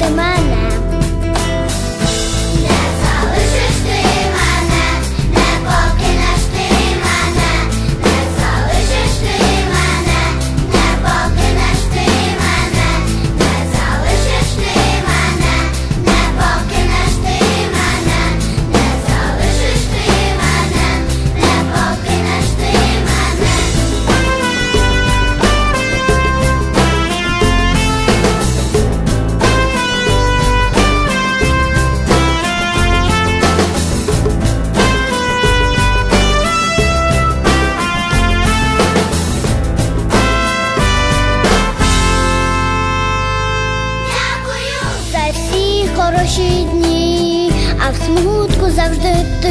Guatemala. Хороші дні, а в смутку завжди ти